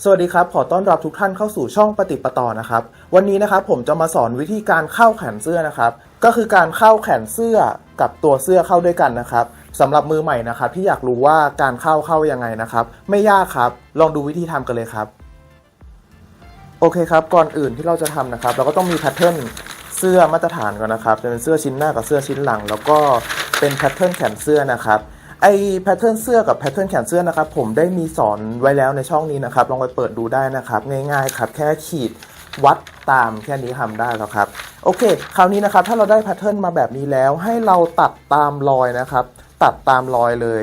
สวัสดีครับ ขอต้อนรับทุกท่านเข้าสู่ช่องปฏิปต่อนะครับ วันนี้นะครับผมจะมาสอนวิธีการเข้าแขนเสื้อนะครับ ก็คือการเข้าแขนเสื้อกับตัวเสื้อเข้าด้วยกันนะครับสำหรับมือใหม่นะครับ ที่อยากรู้ว่าการเข้าเข้ายังไงนะครับ ไม่ยากครับ ลองดูวิธีทำกันเลยครับ โอเคครับ ก่อนอื่นที่เราจะทำนะครับ เราก็ต้องมีแพทเทิร์นเสื้อมาตรฐานก่อนนะครับ จะเป็นเสื้อชิ้นหน้ากับเสื้อชิ้นหลัง แล้วก็เป็นแพทเทิร์นแขนเสื้อนะครับ ไอแพทเทิร์นเสื้อกับแพทเทิร์นแขนเสื้อนะครับผมได้มีสอนไว้แล้วในช่องนี้นะครับลองไปเปิดดูได้นะครับ ง่ายๆครับ แค่ขีดวัดตามแค่นี้ทำได้แล้วครับ โอเค คราวนี้นะครับถ้าเราได้แพทเทิร์นมาแบบนี้แล้ว ให้เราตัดตามรอยนะครับ ตัดตามรอยเลย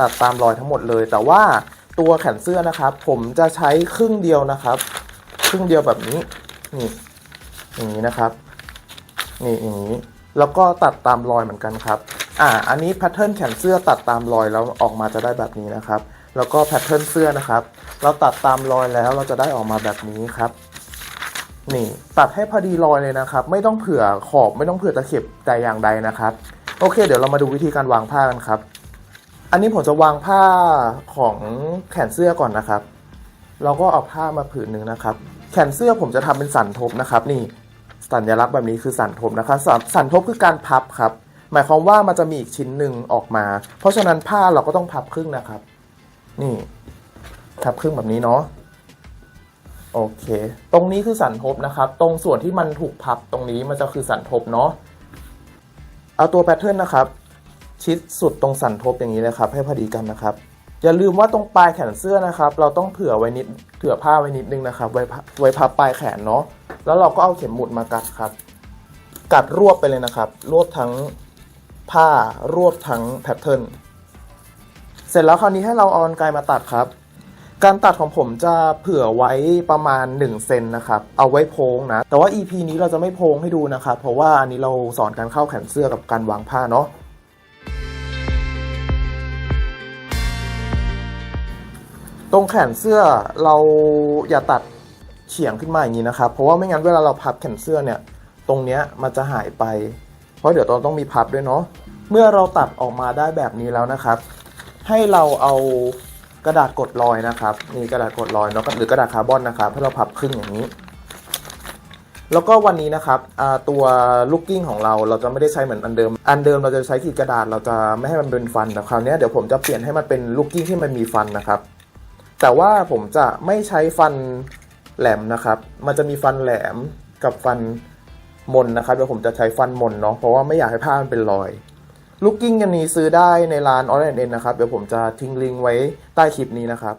ตัดตามรอยทั้งหมดเลย แต่ว่าตัวแขนเสื้อนะครับ ผมจะใช้ครึ่งเดียวนะครับ ครึ่งเดียวแบบนี้นี่อย่างนี้นะครับ นี่อย่างนี้ แล้วก็ตัดตามรอยเหมือนกันครับ อ่า อันนี้แพทเทิร์นแขนเสื้อตัดตามรอยแล้วออกมาจะได้แบบนี้นะครับ แล้วก็แพทเทิร์นเสื้อนะครับ เราตัดตามรอยแล้วเราจะได้ออกมาแบบนี้ครับ นี่ตัดให้พอดีรอยเลยนะครับ ไม่ต้องเผื่อขอบไม่ต้องเผื่อตะเข็บแต่อย่างใดนะครับ โอเค เดี๋ยวเรามาดูวิธีการวางผ้ากันครับ อันนี้ผมจะวางผ้าของแขนเสื้อก่อนนะครับ เราก็เอาผ้ามาผืนหนึ่งนะครับ แขนเสื้อผมจะทำเป็นสันทบนะครับ นี่สัญลักษณ์แบบนี้คือสันทบนะครับสสันทบคือการพับครับ หมายความว่ามันจะมีอีกชิ้นหนึ่งออกมา เพราะฉะนั้นผ้าเราก็ต้องพับครึ่งนะครับ นี่พับครึ่งแบบนี้เนาะโอเค ตรงนี้คือสันทบนะครับ ตรงส่วนที่มันถูกพับตรงนี้มันจะคือสันทบเนาะเอาตัวแพทเทิร์นนะครับ ชิดสุดตรงสันทบอย่างนี้เลยครับ ให้พอดีกันนะครับ อย่าลืมว่าตรงปลายแขนเสื้อนะครับ เราต้องเผื่อไว้นิดเผื่อผ้าไว้นิดนึงนะครับ ไว้พับไว้พับปลายแขนเนาะแล้วเราก็เอาเข็มหมุดมากัดครับ กัดรวบไปเลยนะครับ รวบทั้ง ผ้ารวบทั้งแพทเทิร์นเสร็จแล้วคราวนี้ให้เราเอากรรไกรมาตัดครับ การตัดของผมจะเผื่อไว้ประมาณ1เซนนะครับ เอาไว้โพงนะ แต่ว่า EP นี้เราจะไม่โพงให้ดูนะครับ เพราะว่าอันนี้เราสอนการเข้าแขนเสื้อกับการวางผ้าเนาะตรงแขนเสื้อเราอย่าตัดเฉียงขึ้นมาอย่างนี้นะครับ เพราะว่าไม่งั้นเวลาเราพับแขนเสื้อเนี่ย ตรงเนี้ยมันจะหายไป ราะเดี๋ยวเราต้องมีพับด้วยเนาะเมื่อเราตัดออกมาได้แบบนี้แล้วนะครับ ให้เราเอากระดาษกดรอยนะครับนี่กระดาษกดรอยเนาะหรือกระดาษคาร์บอนนะครับให้เราพับครึ่งอย่างนี้ แล้วก็วันนี้นะครับตัวลูกกิ้งของเราเราจะไม่ได้ใช้เหมือนอันเดิม อันเดิมเราจะใช้ขีดกระดาษเราจะไม่ให้มันเป็นฟันแต่คราวนี้เดี๋ยวผมจะเปลี่ยนให้มันเป็นลูกกิ้งที่มันมีฟันนะครับ แต่ว่าผมจะไม่ใช้ฟันแหลมนะครับ มันจะมีฟันแหลมกับฟัน มนนะครับเดี๋ยวผมจะใช้ฟันมนเนาะเพราะว่าไม่อยากให้ผ้ามันเป็นรอยลูกกิ้งอันนี้ซื้อได้ในร้านออร n เอ็นนะครับเดี๋ยวผมจะทิ้งลิงก์ไว้ใต้คลิปนี้นะครับ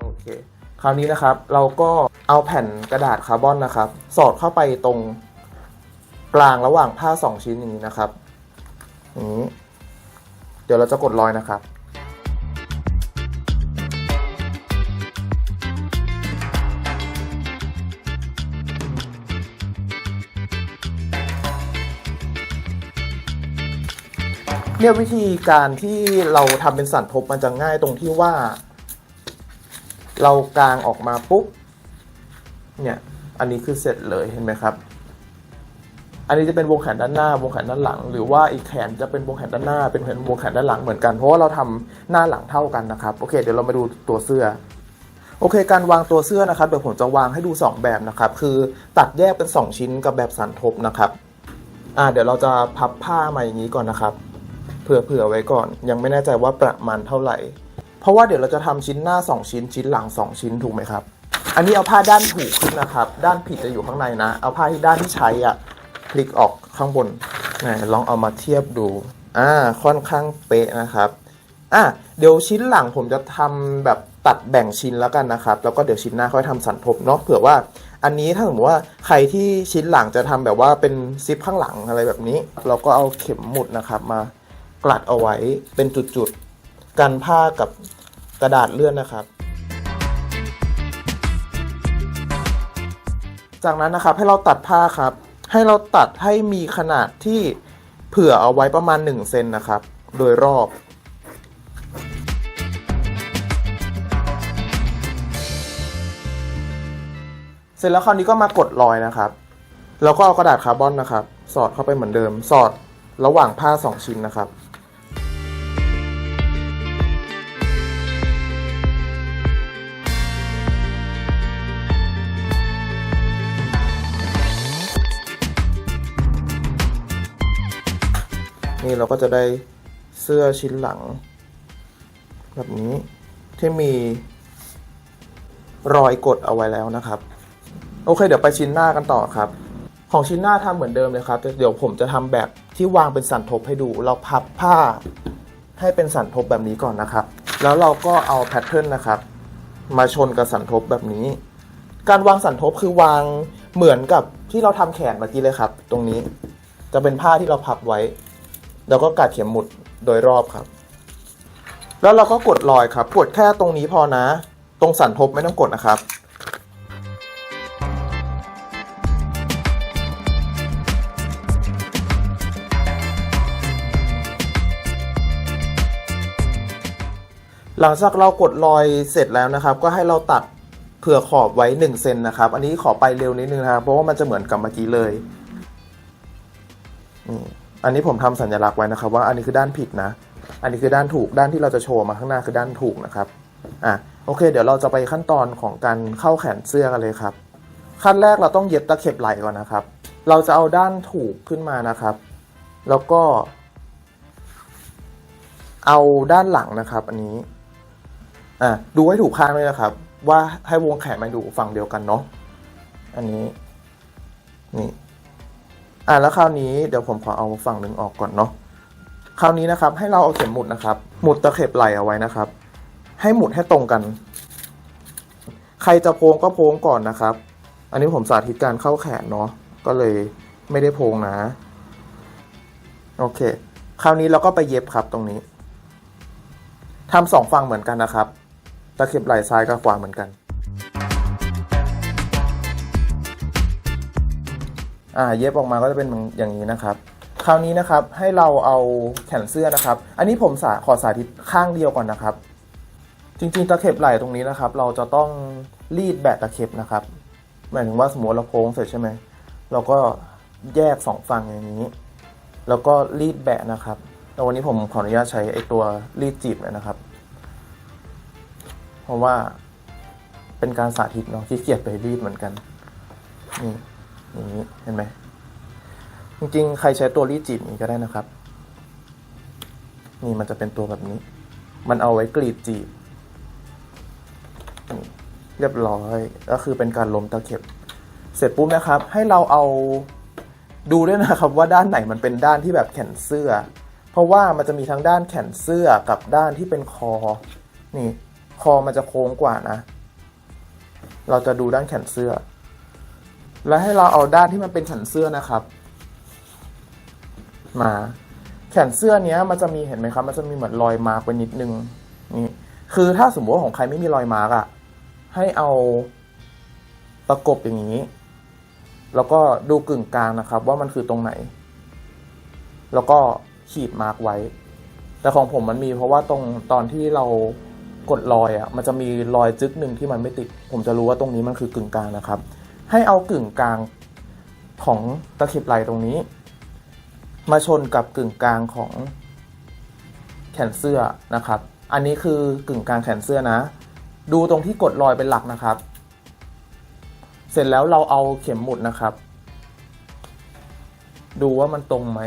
โอเคคราวนี้นะครับเราก็เอาแผ่นกระดาษคาร์บอนนะครับ สอดเข้าไปตรงกลางระหว่างผ้าสองชิ้นอย่างนี้นะครับอย่างนี้เดี๋ยวเราจะกดรอยนะครับ เนี่ยวิธีการที่เราทำเป็นสันทบมันจะง่ายตรงที่ว่า เรากางออกมาปุ๊บเนี่ยอันนี้คือเสร็จเลยเห็นไหมครับ อันนี้จะเป็นวงแขนด้านหน้าวงแขนด้านหลัง หรือว่าอีกแขนจะเป็นวงแขนด้านหน้า เป็นแขนวงแขนด้านหลังเหมือนกันเพราะว่าเราทำหน้าหลังเท่ากันนะครับโอเค เดี๋ยวเรามาดูตัวเสื้อโอเค การวางตัวเสื้อนะครับเดี๋ยวผมจะวางให้ดู 2 แบบนะครับ คือตัดแยกเป็น 2 ชิ้นกับแบบสันทบนะครับ อ่า เดี๋ยวเราจะพับผ้ามาอย่างนี้ก่อนนะครับ เผื่อเผื่อไว้ก่อน ยังไม่แน่ใจว่าประมาณเท่าไหร่ เพราะว่าเดี๋ยวเราจะทำชิ้นหน้า 2 ชิ้นชิ้นหลัง 2 ชิ้นถูกไหมครับ อันนี้เอาผ้าด้านถูกขึ้นนะครับ ด้านผิดจะอยู่ข้างในนะ เอาผ้าที่ด้านที่ใช้อะพลิกออกข้างบนไหนลองเอามาเทียบดูอ่าค่อนข้างเป๊ะนะครับอะเดี๋ยวชิ้นหลังผมจะทำแบบตัดแบ่งชิ้นแล้วกันนะครับ แล้วก็เดี๋ยวชิ้นหน้าค่อยทำสันทบเนาะเผื่อว่าอันนี้ถ้าสมมติว่าใครที่ชิ้นหลังจะทำแบบว่าเป็นซิปข้างหลังอะไรแบบนี้ เราก็เอาเข็มหมุดนะครับมา กลัดเอาไว้เป็นจุดๆกันผ้ากับกระดาษเลื่อนนะครับ จากนั้นนะครับให้เราตัดผ้าครับ ให้เราตัดให้มีขนาดที่เผื่อเอาไว้ประมาณ1เซนนะครับ โดยรอบเสร็จแล้วคราวนี้ก็มากดรอยนะครับ แล้วก็เอากระดาษคาร์บอนนะครับ สอดเข้าไปเหมือนเดิม สอดระหว่างผ้าสองชิ้นนะครับ นี่เราก็จะได้เสื้อชิ้นหลัง แบบนี้ที่มีรอยกดเอาไว้แล้วนะครับ โอเค เดี๋ยวไปชิ้นหน้ากันต่อครับ ของชิ้นหน้าทำเหมือนเดิมเลยครับเดี๋ยวผมจะทำแบบที่วางเป็นสันทบให้ดู เราพับผ้าให้เป็นสันทบแบบนี้ก่อนนะครับ แล้วเราก็เอาแพทเทิร์นนะครับ มาชนกับสันทบแบบนี้ การวางสันทบคือวางเหมือนกับที่เราทำแขนเมื่อกี้เลยครับ ตรงนี้จะเป็นผ้าที่เราพับไว้ แล้วก็กัดเข็มหมุดโดยรอบครับ แล้วเราก็กดรอยครับกดแค่ตรงนี้พอนะ ตรงสันทบไม่ต้องกดนะครับหลังจากเรากดรอยเสร็จแล้วนะครับ ก็ให้เราตัดเผื่อขอบไว้ 1 เซนนะครับ อันนี้ขอไปเร็วนิดนึงนะครับ เพราะว่ามันจะเหมือนกับเมื่อกี้เลยนี่ อันนี้ผมทำสัญลักษณ์ไว้นะครับ ว่าอันนี้คือด้านผิดนะ อันนี้คือด้านถูกด้านที่เราจะโชว์มาข้างหน้าคือด้านถูกนะครับอะโอเค เดี๋ยวเราจะไปขั้นตอนของการเข้าแขนเสื้อกันเลยครับ ขั้นแรกเราต้องเย็บตะเข็บไหล่ก่อนนะครับ เราจะเอาด้านถูกขึ้นมานะครับ แล้วก็ เอาด้านหลังนะครับ อันนี้อะดูให้ถูกข้างด้วยนะครับ ว่าให้วงแขนมาดูฝั่งเดียวกันเนาะอันนี้นี่ อะแล้วคราวนี้เดี๋ยวผมขอเอาฝั่งหนึ่งออกก่อนเนาะคราวนี้นะครับให้เราเอาเข็มหมุดนะครับ หมุดตะเข็บไหลเอาไว้นะครับ ให้หมุดให้ตรงกัน ใครจะโพงก็โพงก่อนนะครับ อันนี้ผมสาธิตการเข้าแขนเนาะก็เลยไม่ได้โพงนะ โอเค คราวนี้เราก็ไปเย็บครับตรงนี้ทำสองฝั่งเหมือนกันนะครับ ตะเข็บไหลซ้ายกับขวาเหมือนกัน อ่าเย็บออกมาก็จะเป็นอย่างนี้นะครับ คราวนี้นะครับให้เราเอาแขนเสื้อนะครับ อันนี้ผมสาขอสาธิตข้างเดียวก่อนนะครับ จริงๆตะเข็บไหล่ตรงนี้นะครับ เราจะต้องรีดแบะตะเข็บนะครับ หมายถึงว่าสมมติเราโค้งเสร็จใช่ไหมเราก็แยกสองฝั่งอย่างนี้ แล้วก็รีดแบะนะครับแล้ววันนี้ผมขออนุญาตใช้ไอตัวรีดจีบเลยนะครับ เพราะว่าเป็นการสาธิตเนาะขี้เกียจไปรีดเหมือนกันนี่ อย่างนี้เห็นไหมจริงๆ ใครใช้ตัวรีจีบนี้ก็ได้นะครับ นี่มันจะเป็นตัวแบบนี้ มันเอาไว้กรีดจีบ เรียบร้อยก็คือเป็นการล้มตะเข็บ เสร็จปุ๊บนะครับ ให้เราเอาดูด้วยนะครับว่าด้านไหนมันเป็นด้านที่แบบแขนเสื้อ เพราะว่ามันจะมีทั้งด้านแขนเสื้อกับด้านที่เป็นคอ นี่ คอมันจะโค้งกว่านะ เราจะดูด้านแขนเสื้อ และให้เราเอาด้านที่มันเป็นแขนเสื้อนะครับ มา แขนเสื้อเนี้ยมันจะมีเห็นไหมครับ มันจะมีเหมือนรอยมาร์กไว้นิดนึงนี่คือถ้าสมมติว่าของใครไม่มีรอยมาร์กอะให้เอาประกบอย่างนี้ แล้วก็ดูกึ่งกลางนะครับ ว่ามันคือตรงไหน แล้วก็ขีดมาร์กไว้ แต่ของผมมันมีเพราะว่าตรงตอนที่เรากดรอยอะ่ะมันจะมีรอยจึ๊กหนึ่งที่มันไม่ติด ผมจะรู้ว่าตรงนี้มันคือกึ่งกลางนะครับ ให้เอากึ่งกลางของตะเข็บไหลตรงนี้ มาชนกับกึ่งกลางของแขนเสื้อนะครับ อันนี้คือกึ่งกลางแขนเสื้อนะ ดูตรงที่กดรอยเป็นหลักนะครับ เสร็จแล้วเราเอาเข็มหมุดนะครับ ดูว่ามันตรงไหม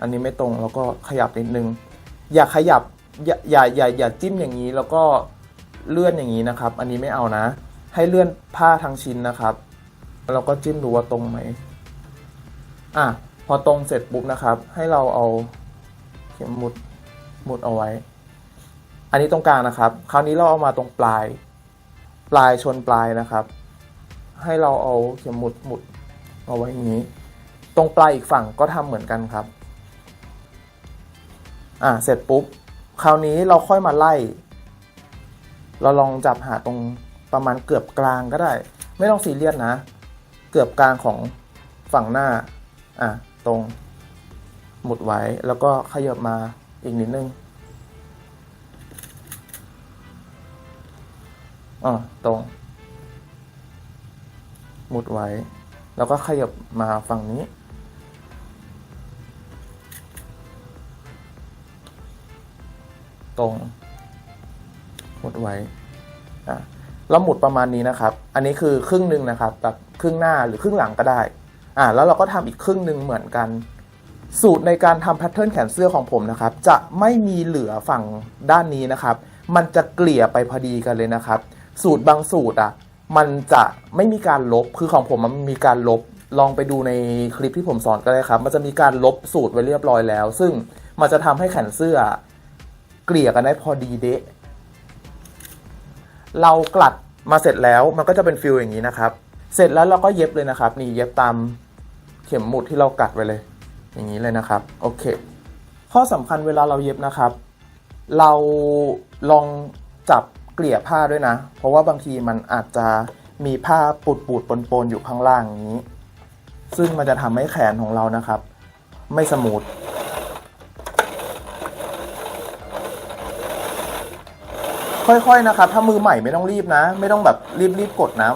อันนี้ไม่ตรงแล้วก็ขยับนิดนึง อย่าขยับอย่าอย่าอย่าอย่าจิ้มอย่างนี้แล้วก็เลื่อนอย่างนี้นะครับ อันนี้ไม่เอานะ ให้เลื่อนผ้าทั้งชิ้นนะครับ แล้วก็จิ้มดูว่าตรงไหมอะพอตรงเสร็จปุ๊บนะครับ ให้เราเอาเข็มหมุดหมุดเอาไว้ อันนี้ตรงกลางนะครับ คราวนี้เราเอามาตรงปลาย ปลายชนปลายนะครับ ให้เราเอาเข็มหมุดหมุดเอาไว้อย่างนี้ ตรงปลายอีกฝั่งก็ทำเหมือนกันครับ อ่าเสร็จปุ๊บ คราวนี้เราค่อยมาไล่ เราลองจับหาตรงประมาณเกือบกลางก็ได้ ไม่ต้องซีเรียสนะ เกือบกลางของฝั่งหน้า อะ ตรง หมุดไว้ แล้วก็ขยับมาอีกนิดนึงอ่าตรง หมุดไว้ แล้วก็ขยับมาฝั่งนี้ ตรง หมุดไว้ อะแล้วหมุดประมาณนี้นะครับ อันนี้คือครึ่งหนึ่งนะครับแบบ ครึ่งหน้าหรือครึ่งหลังก็ได้อ่าแล้วเราก็ทำอีกครึ่งหนึ่งเหมือนกัน สูตรในการทำแพทเทิร์นแขนเสื้อของผมนะครับ จะไม่มีเหลือฝั่งด้านนี้นะครับ มันจะเกลี่ยไปพอดีกันเลยนะครับ สูตรบางสูตรอะมันจะไม่มีการลบคือของผมมันมีการลบลองไปดูในคลิปที่ผมสอนก็ได้ครับ มันจะมีการลบสูตรไว้เรียบร้อยแล้ว ซึ่งมันจะทำให้แขนเสื้อ เกลี่ยกันได้พอดีเดะเรากลัดมาเสร็จแล้วมันก็จะเป็นฟิลอย่างนี้นะครับ เสร็จแล้วเราก็เย็บเลยนะครับ นี่เย็บตามเข็มหมุดที่เรากัดไว้เลย อย่างนี้เลยนะครับ โอเค ข้อสำคัญเวลาเราเย็บนะครับ เราลองจับเกลี่ยผ้าด้วยนะ เพราะว่าบางทีมันอาจจะมีผ้าปูดปูดๆปนๆอยู่ข้างล่างนี้ ซึ่งมันจะทำให้แขนของเรานะครับ ไม่สมูทค่อยๆนะครับ ถ้ามือใหม่ไม่ต้องรีบนะ ไม่ต้องแบบรีบๆกดนะ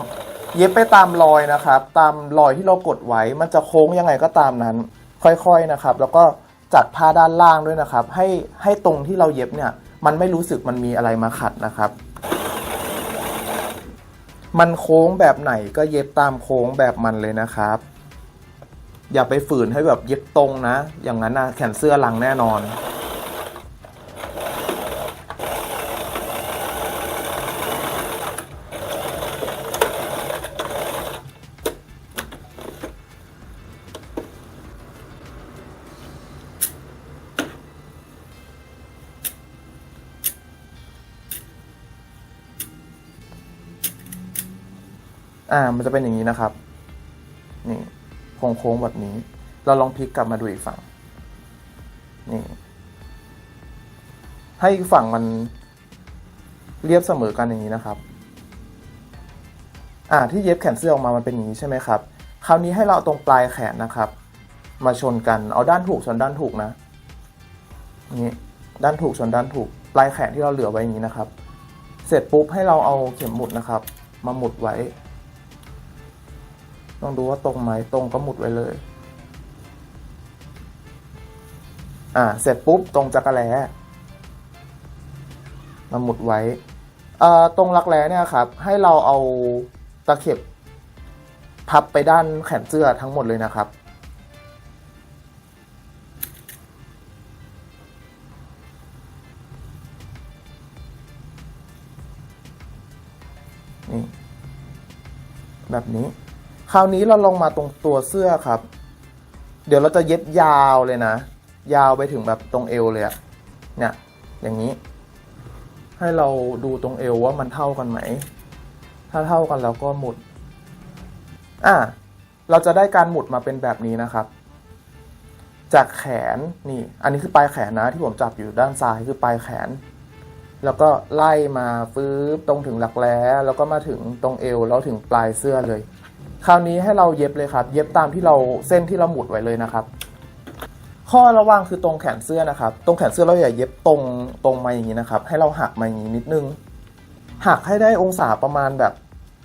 เย็บไปตามรอยนะครับ ตามรอยที่เรากดไว้ มันจะโค้งยังไงก็ตามนั้น ค่อยๆนะครับ แล้วก็จัดผ้าด้านล่างด้วยนะครับ ให้ให้ตรงที่เราเย็บเนี่ย มันไม่รู้สึกมันมีอะไรมาขัดนะครับ มันโค้งแบบไหนก็เย็บตามโค้งแบบมันเลยนะครับ อย่าไปฝืนให้แบบเย็บตรงนะ อย่างนั้นนะแขนเสื้อลังแน่นอน อ่า มันจะเป็นอย่างนี้นะครับ นี่โค้งโค้งแบบนี้ เราลองพลิกกลับมาดูอีกฝั่ง นี่ ให้อีกฝั่งมันเรียบเสมอกันอย่างนี้นะครับ อ่า ที่เย็บแขนเสื้อออกมา มันเป็นอย่างนี้ใช่ไหมครับ คราวนี้ให้เราเอาตรงปลายแขนนะครับ มาชนกัน เอาด้านถูกชนด้านถูกนะ นี่ ด้านถูกชนด้านถูก ปลายแขนที่เราเหลือไว้อย่างนี้นะครับ เสร็จปุ๊บให้เราเอาเข็มหมุดนะครับ มาหมุดไว้ ต้องดูว่าตรงไหมตรงก็หมุดไว้เลย อ่า เสร็จปุ๊บตรงจักรแล้มาหมุดไว้อ่าตรงรักแร้เนี่ยครับ ให้เราเอาตะเข็บ พับไปด้านแขนเสื้อทั้งหมดเลยนะครับนี่แบบนี้ คราวนี้เราลงมาตรงตัวเสื้อครับ เดี๋ยวเราจะเย็บยาวเลยนะ ยาวไปถึงแบบตรงเอวเลยอะเนี่ย อย่างนี้ ให้เราดูตรงเอวว่ามันเท่ากันไหม ถ้าเท่ากันเราก็หมุด อะเราจะได้การหมุดมาเป็นแบบนี้นะครับ จากแขนนี่ อันนี้คือปลายแขนนะ ที่ผมจับอยู่ด้านซ้ายคือปลายแขน แล้วก็ไล่มาฟื้บตรงถึงหลักแร้แล้วก็มาถึงตรงเอวแล้วถึงปลายเสื้อเลย คราวนี้ให้เราเย็บเลยครับ เย็บตามที่เราเส้นที่เราหมุดไว้เลยนะครับ ข้อระวังคือตรงแขนเสื้อนะครับ ตรงแขนเสื้อเราอย่าเย็บตรงตรงมาอย่างนี้นะครับ ให้เราหักมาอย่างนี้นิดนึง หักให้ได้องศาประมาณแบบ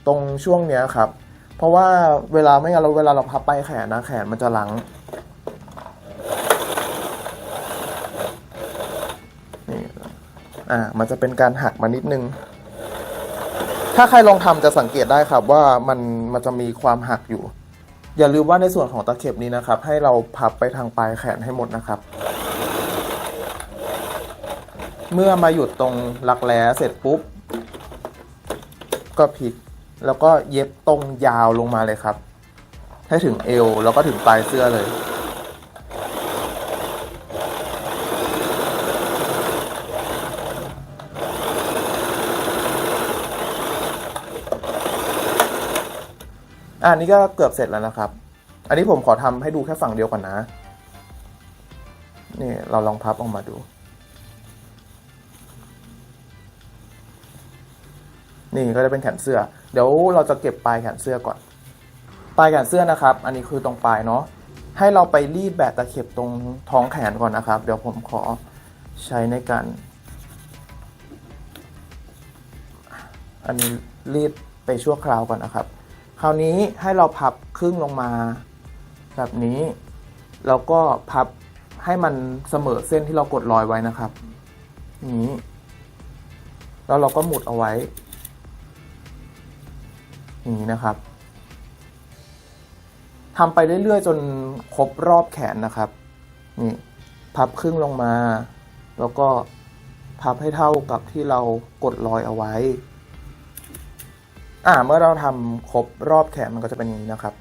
ตรงช่วงเนี้ยครับ เพราะว่าเวลาไม่งั้นเราเวลาเราพับไปแขนนะแขนมันจะหลังนี่อ่ามันจะเป็นการหักมานิดนึง ถ้าใครลองทำจะสังเกตได้ครับว่ามันมันจะมีความหักอยู่ อย่าลืมว่าในส่วนของตะเข็บนี้นะครับ ให้เราพับไปทางปลายแขนให้หมดนะครับ เมื่อมาหยุดตรงรักแร้เสร็จปุ๊บ ก็พลิกแล้วก็เย็บตรงยาวลงมาเลยครับ ให้ถึงเอวแล้วก็ถึงปลายเสื้อเลย อันนี้ก็เกือบเสร็จแล้วนะครับ อันนี้ผมขอทำให้ดูแค่ฝั่งเดียวก่อนนะ นี่เราลองพับออกมาดู นี่ก็จะเป็นแขนเสื้อ เดี๋ยวเราจะเก็บปลายแขนเสื้อก่อน ปลายแขนเสื้อนะครับ อันนี้คือตรงปลายเนาะ ให้เราไปรีดแบบตะเข็บตรงท้องแขนก่อนนะครับ เดี๋ยวผมขอใช้ในการ อันนี้รีดไปชั่วคราวก่อนนะครับ คราวนี้ให้เราพับครึ่งลงมา แบบนี้ แล้วก็พับให้มันเสมอเส้นที่เรากดรอยไว้นะครับนี้แล้วเราก็หมุดเอาไว้นี้นะครับทำไปเรื่อยๆ จนครบรอบแขนนะครับนี่พับครึ่งลงมา แล้วก็พับให้เท่ากับที่เรากดรอยเอาไว้ อ่าเมื่อเราทำครบรอบแขนมันก็จะเป็นอย่างนี้นะครับ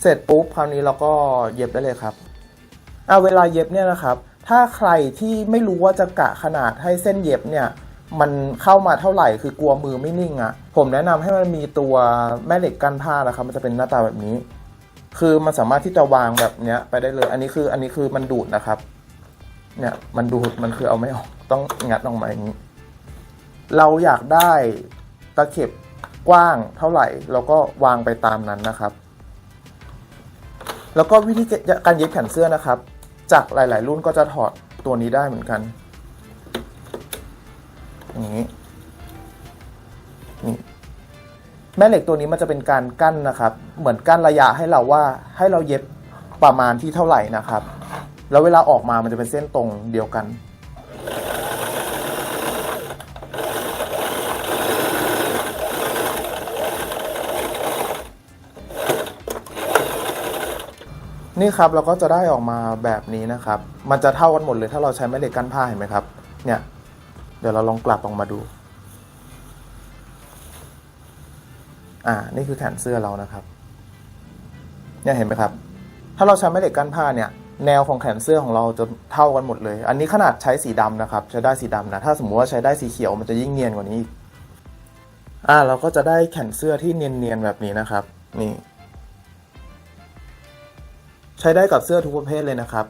เสร็จปุ๊บคราวนี้เราก็เย็บได้เลยครับอ่าเวลาเย็บเนี่ยนะครับ ถ้าใครที่ไม่รู้ว่าจะกะขนาดให้เส้นเย็บเนี่ย มันเข้ามาเท่าไหร่คือกลัวมือไม่นิ่งอะ่ะ ผมแนะนำให้มันมีตัวแม่เหล็กกั้นผ้านะครับ มันจะเป็นหน้าตาแบบนี้ คือมันสามารถที่จะวางแบบเนี้ยไปได้เลย อันนี้คืออันนี้คือมันดูดนะครับ เนี่ยมันดูดมันคือเอาไม่ออกต้องงัดออกมาอย่างนี้เราอยากได้ ตะเข็บกว้างเท่าไหร่เราก็วางไปตามนั้นนะครับ แล้วก็วิธีการเย็บแขนเสื้อนะครับ จากหลาย ๆ รุ่นก็จะถอดตัวนี้ได้เหมือนกันอย่างนี้นี่แม่เหล็กตัวนี้มันจะเป็นการกั้นนะครับ เหมือนกั้นระยะให้เราว่าให้เราเย็บประมาณที่เท่าไหร่นะครับ แล้วเวลาออกมามันจะเป็นเส้นตรงเดียวกัน นี่ครับเราก็จะได้ออกมาแบบนี้นะครับ มันจะเท่ากันหมดเลยถ้าเราใช้แม่เหล็กกั้นผ้าเห็นไหมครับ เนี่ย เดี๋ยวเราลองกลับออกมาดู อ่า นี่คือแขนเสื้อเรานะครับ เนี่ยเห็นไหมครับ ถ้าเราใช้แม่เหล็กกั้นผ้าเนี่ย แนวของแขนเสื้อของเราจะเท่ากันหมดเลย อันนี้ขนาดใช้สีดำนะครับ ใช้ได้สีดำนะ ถ้าสมมติว่าใช้ได้สีเขียวมันจะยิ่งเนียนกว่านี้อีก อ่า เราก็จะได้แขนเสื้อที่เนียนๆแบบนี้นะครับ นี่ ใช้ได้กับเสื้อทุกประเภทเลยนะครับ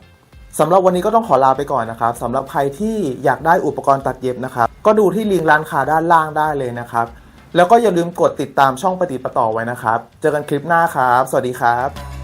สำหรับวันนี้ก็ต้องขอลาไปก่อนนะครับสำหรับใครที่อยากได้อุปกรณ์ตัดเย็บนะครับ ก็ดูที่ลิงก์ร้านค้าด้านล่างได้เลยนะครับ แล้วก็อย่าลืมกดติดตามช่องปฏิปต่อไว้นะครับ เจอกันคลิปหน้าครับ สวัสดีครับ